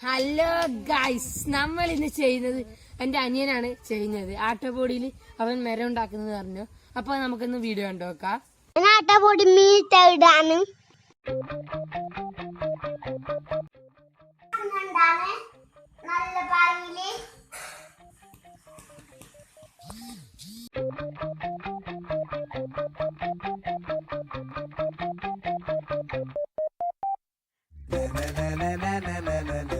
Hello guys നമ്മൾ ഇന്ന് ചെയ്യുന്നത് എന്റെ അനിയനാണ് ചെയ്യുന്നത്. ആട്ടപ്പൊടിയിൽ അവൻ മരം ഉണ്ടാക്കുന്നത് പറഞ്ഞു അപ്പൊ നമുക്കൊന്ന് വീഡിയോ കണ്ടു നോക്കാം na na ഇടാണ്. നല്ല na നമ്മളിപ്പോ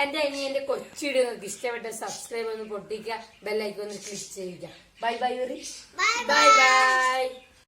എന്റെ അനിയന്റെ കൊച്ചിയുടെ നിങ്ങൾക്ക് ഇഷ്ടപ്പെട്ട സബ്സ്ക്രൈബ് ഒന്ന് പൊട്ടിക്കുക ബെല്ലൈക്കൊന്ന് ക്ലിക്ക് ചെയ്യുക. Bye bye bye bye bye